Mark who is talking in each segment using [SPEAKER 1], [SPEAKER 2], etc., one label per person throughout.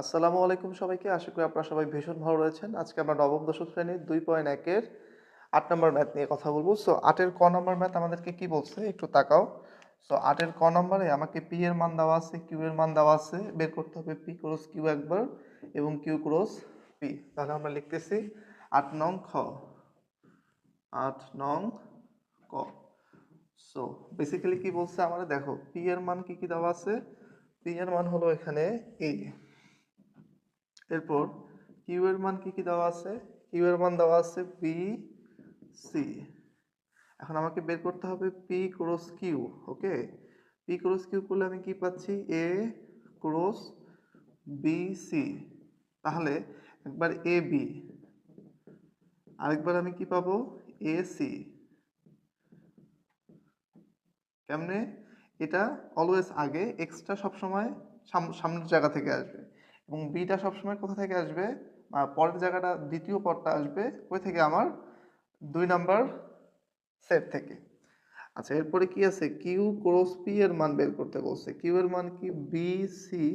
[SPEAKER 1] আসসালামু আলাইকুম সবাইকে। আশা করি আপনারা সবাই ভীষণ ভালো রয়েছেন। আজকে আমরা নবম, দশম শ্রেণির দুই পয়েন্ট একের আট নম্বর ম্যাথ নিয়ে কথা বলব। সো আটের ক নম্বর ম্যাথ আমাদেরকে কি বলছে? একটু তাকাও। সো আটের ক নম্বরে আমাকে পি এর মান দেওয়া আছে কিউ এর মান দেওয়া আছে। বের করতে হবে পি ক্রস কিউ একবার এবং কিউ ক্রস পি তাহলে আমরা লিখতেছি আট নং খ। আট নং ক। সো বেসিক্যালি কি বলছে আমাদের? দেখো পি এর মান কি কি দেওয়া আছে? পি এর মান হলো এখানে এ এরপর কিউ এর মান কি কি দেওয়া আছে? কিউ এর মান দেওয়া আছে বি সি এখন আমাকে বের করতে হবে P cross Q okay P cross Q করলে আমি কি পাচ্ছি? এ ক্রস বি সি তাহলে একবার এ বি আরেকবার আমি কি পাবো? এ সি কেমনে? এটা অলওয়েজ আগে এক্সট্রা সবসময় সাম- সামনের জায়গা থেকে আসবে। এবং বিটা সবসময় কোথা থেকে আসবে? পরের জায়গাটা, দ্বিতীয় পদটা আসবে কই থেকে আমার দুই নাম্বার সেট থেকে। আচ্ছা এরপরে কি আছে? কিউ ক্রস পি এর মান বের করতে বলছে। কিউ এর মান কি? বি সি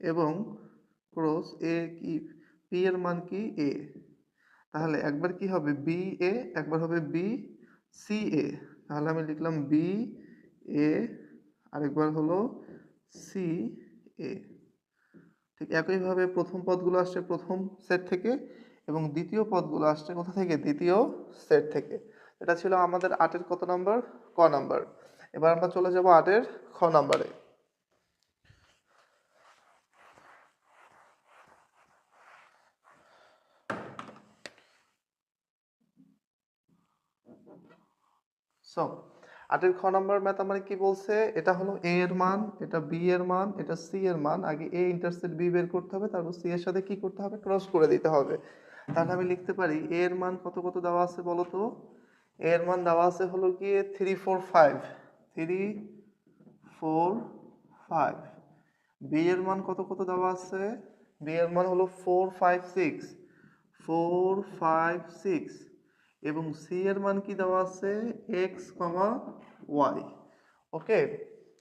[SPEAKER 1] এবং ক্রস এ কি পি এর মান কি? এ তাহলে একবার কি হবে? বি এ একবার হবে বি সি এ তাহলে আমি লিখলাম বি এ আরেকবার হলো সি এ ঠিক একইভাবে প্রথম পদগুলো আসছে প্রথম সেট থেকে এবং দ্বিতীয় পদগুলো আসছে কোথা থেকে? দ্বিতীয় সেট থেকে। এটা ছিল আমাদের আটের কত নাম্বার ক নাম্বার এবার আমরা চলে যাব আটের খ নাম্বারে সো আটের খ নম্বর ম্যাথ আমার কি বলছে? এটা হলো এ এর মান, এটা বি এর মান, এটা সি এর মান। আগে এ ইন্টারসেক্ট বি বের করতে হবে, তারপর সি এর সাথে কি করতে হবে? ক্রস করে দিতে হবে। তাহলে আমি লিখতে পারি এ এর মান কত কত দেওয়া আছে বলো তো? এ এর মান দেওয়া আছে হলো গিয়ে three four five three four five B এর মান কত কত দেওয়া আছে? বি এর মান হলো four five six four five six এবং সি এর মান কি দেওয়া আছে? এক্স কমা ওয়াই ওকে,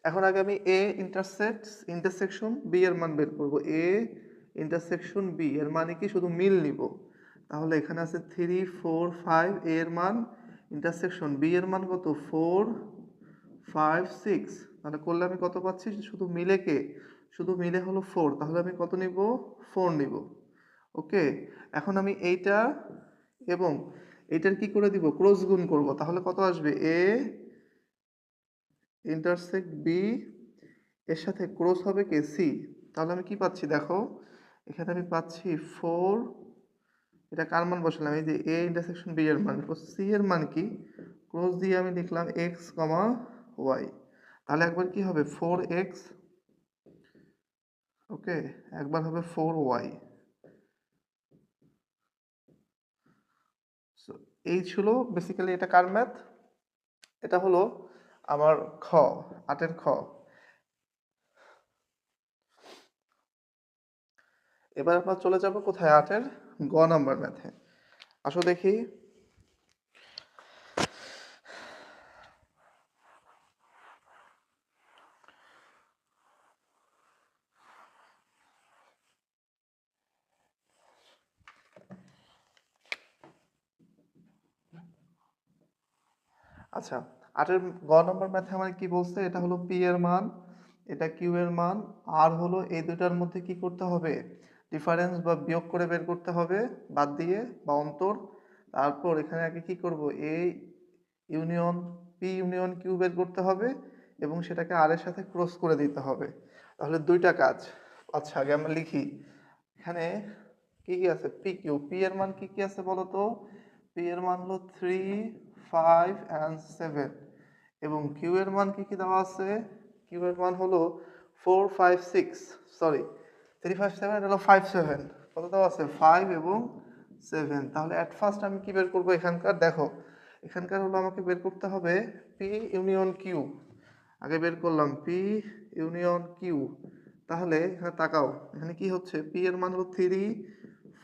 [SPEAKER 1] এখন আগে আমি এ ইন্টারসেক্ট ইন্টারসেকশন বি এর মান বের করব। এ ইন্টারসেকশন বি এর মানে কি শুধু মিল নিব? তাহলে এখানে আছে থ্রি ফোর ফাইভ এ এর মান ইন্টারসেকশন বি এর মান কত? ফোর ফাইভ সিক্স তাহলে করলে আমি কত পাচ্ছি? শুধু মিলে কে? শুধু মিলে হলো ফোর তাহলে আমি কত নিব? ফোর নিব। ওকে, এখন আমি এইটা এবং এইটার কি করে দিব? ক্রস গুণ করব। তাহলে কত আসবে? এ ইন্টারসেক্ট বি এর সাথে ক্রস হবে কে? সি তাহলে আমি কি পাচ্ছি? দেখো, এখানে আমি পাচ্ছি ফোর এটা কার মান বসালাম? এই যে এ ইন্টারসেকশন বি এর মান। সি এর মান কি? ক্রস দিয়ে আমি লিখলাম এক্স কমা ওয়াই তাহলে একবার কি হবে? ফোর এক্স ওকে একবার হবে ফোর ওয়াই সো এই ছিল বেসিক্যালি এটা কার ম্যাথ এটা হলো আমার খ, আটের খ। এবার আমরা চলে যাব কোথায় আটের? গ নাম্বার ম্যাথে আসো দেখি। আচ্ছা আটের গ নম্বর ম্যাথে আমার কি বলছে? এটা হলো পি এর মান, এটা কিউ এর মান, আর হলো এই দুটার মধ্যে কি করতে হবে? ডিফারেন্স বা বিয়োগ করে বের করতে হবে, বাদ দিয়ে বা অন্তর। তারপর এখানে আগে কি করব? A union P union Q বের করতে হবে এবং সেটাকে আর এর সাথে ক্রস করে দিতে হবে। তাহলে দুইটা কাজ। আচ্ছা আগে আমরা লিখি। এখানে কি কি আছে? পি কিউ পি এর মান কি কি আছে বলো তো পি এর মান হলো থ্রি ফাইভ অ্যান্ড সেভেন এবং কিউ এর মান কি কি দেওয়া আছে? কিউ এর মান হলো four five six sorry three five seven হলো ফাইভ সেভেন কত দেওয়া আছে? ফাইভ এবং সেভেন তাহলে অ্যাট ফার্স্ট আমি কি বের করব এখানকার? দেখো, এখানকার হলো আমাকে বের করতে হবে পি ইউনিয়ন কিউ আগে বের করলাম পি ইউনিয়ন কিউ তাহলে এখানে তাকাও, এখানে কি হচ্ছে? পি এর মান হলো থ্রি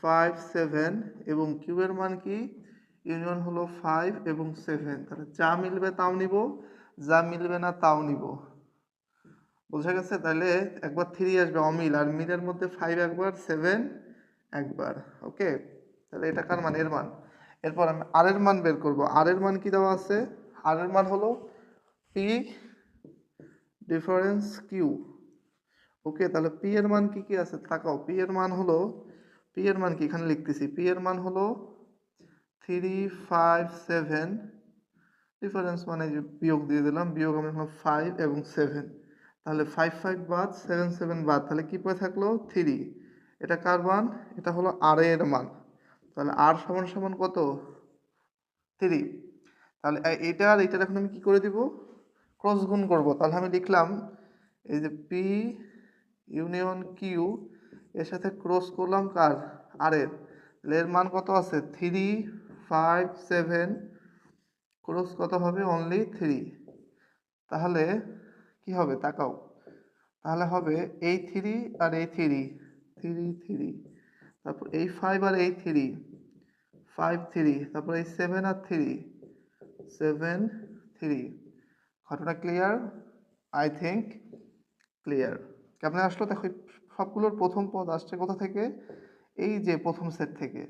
[SPEAKER 1] ফাইভ সেভেন এবং কিউ এর মান কি? ইউনিয়ন হলো ফাইভ এবং সেভেন তাহলে যা মিলবে তাও নিব, যা মিলবে না তাও নিব। বোঝা গেছে? তাহলে একবার থ্রি আসবে, অমিল। আর মিলের মধ্যে ফাইভ একবার সেভেন একবার। ওকে তাহলে এটা কার মান? এর মান। এরপর আমি আর এর মান বের করব। আর এর মান কি দেওয়া আছে? আর এর মান হলো পি ডিফারেন্স কিউ ওকে তাহলে পি এর মান কি কি আছে? তাকাও পি এর মান হলো পি এর মান কি? এখানে লিখতেছি। পি এর মান হলো থ্রি ফাইভ সেভেন ডিফারেন্স মানে যে বিয়োগ দিয়ে দিলাম, বিয়োগ আমি লিখলাম ফাইভ এবং সেভেন তাহলে ফাইভ ফাইভ বাদ সেভেন সেভেন বাদ। তাহলে কী পড়ে থাকল? থ্রি এটা কার মান? এটা হলো আর এর মান। তাহলে আর সমান সমান কত? থ্রি তাহলে এটা আর এটা এখন আমি কী করে দিব? ক্রস গুণ করব। তাহলে আমি লিখলাম, এই যে পি ইউনিয়ন কিউ এর সাথে ক্রস করলাম কার? আর এর। মান কত আছে? থ্রি ফাইভ সেভেন ক্রস কত হবে? অনলি থ্রি তাহলে কি হবে? তাকাও। তাহলে হবে এই থ্রি আর এই থ্রি থ্রি থ্রি তারপর এই ফাইভ আর এই থ্রি ফাইভ থ্রি তারপর এই সেভেন আর থ্রি সেভেন থ্রি ঘটনা ক্লিয়ার আই থিঙ্ক ক্লিয়ার কেমন আসলো? দেখো সবগুলোর প্রথম পদ আসছে কোথা থেকে? এই যে প্রথম সেট থেকে।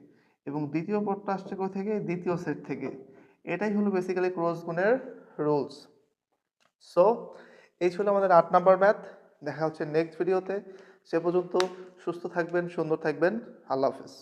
[SPEAKER 1] এবং দ্বিতীয় পদটা আসছে কোথা থেকে? দ্বিতীয় সেট থেকে। এটাই হলো বেসিক্যালি ক্রস গুণের রুলস সো এই ছিল আমাদের আট নাম্বার ম্যাথ দেখা হচ্ছে নেক্সট ভিডিওতে সে পর্যন্ত সুস্থ থাকবেন, সুন্দর থাকবেন। আল্লাহ হাফেজ।